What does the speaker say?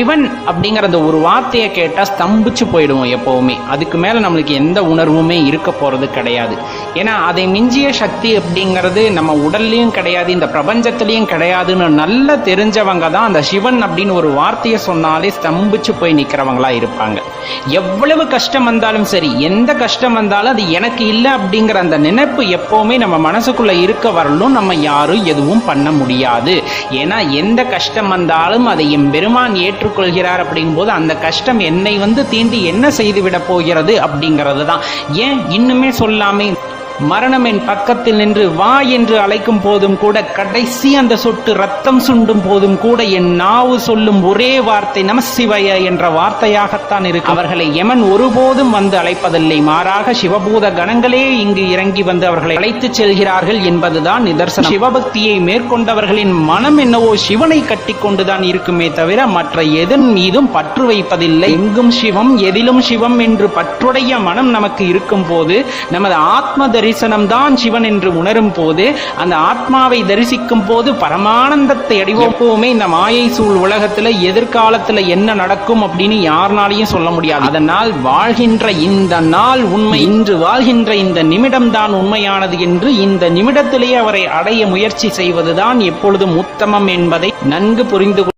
சிவன் அப்படிங்கிற அந்த ஒரு வார்த்தையை கேட்டால் ஸ்தம்பிச்சு போயிடுவோம் எப்போவுமே. அதுக்கு மேல நம்மளுக்கு எந்த உணர்வுமே இருக்க போறது கிடையாது. ஏன்னா அதை மிஞ்சிய சக்தி அப்படிங்கிறது நம்ம உடல்லையும் கிடையாது இந்த பிரபஞ்சத்துலேயும் கிடையாதுன்னு நல்லா தெரிஞ்சவங்க தான் அந்த சிவன் அப்படின்னு ஒரு வார்த்தையை சொன்னாலே ஸ்தம்பிச்சு போய் நிற்கிறவங்களா இருப்பாங்க. எவ்வளவு கஷ்டம் வந்தாலும் சரி எந்த கஷ்டம் வந்தாலும் அது எனக்கு இல்லை அப்படிங்கிற அந்த நினைப்பு எப்போவுமே நம்ம மனசுக்குள்ள இருக்க வரலும் நம்ம யாரும் எதுவும் பண்ண முடியாது. ஏன்னா எந்த கஷ்டம் வந்தாலும் அதை என் பெருமான் ஏற்று ஏற்றுக்கொள்கிறார் அப்படிங்கும்போது அந்த கஷ்டம் என்னை வந்து தீண்டி என்ன செய்து விட போகிறது அப்படிங்கிறது தான் ஏன் இன்னுமே சொல்லாமே மரணம் என் பக்கத்தில் நின்று வா என்று அழைக்கும் போதும் கூட கடைசி அந்த சொட்டு ரத்தம் சுண்டும் போதும் கூட என் நாவு சொல்லும் ஒரே வார்த்தை நமசிவய என்ற வார்த்தையாகத்தான் இருக்கும். அவர்களை யமன் ஒருபோதும் வந்து அழைப்பதில்லை. மாறாக சிவபூத கணங்களே இங்கு இறங்கி வந்து அவர்களை அழைத்துச் செல்கிறார்கள் என்பதுதான் நிதர்சனம். சிவபக்தியை மேற்கொண்டவர்களின் மனம் என்னவோ சிவனை கட்டி கொண்டுதான் இருக்குமே தவிர மற்ற எதன் மீதும் பற்று வைப்பதில்லை. எங்கும் சிவம் எதிலும் சிவம் என்று பற்றுடைய மனம் நமக்கு இருக்கும் போது நமது ஆத்ம தரிசனம்தான் சிவன் என்று உணரும் போது அந்த ஆத்மாவை தரிசிக்கும் போது பரமானந்தத்தை அடைவோம் இந்த மாயை சூழ் உலகத்துல எதிர்காலத்துல என்ன நடக்கும் அப்படின்னு யாருனாலையும் சொல்ல முடியாது. அதனால் வாழ்கின்ற இந்த நாள் உண்மை இன்று வாழ்கின்ற இந்த நிமிடம் தான் உண்மையானது என்று இந்த நிமிடத்திலேயே அவரை அடைய முயற்சி செய்வதுதான் எப்பொழுதும் உத்தமம் என்பதை நன்கு புரிந்து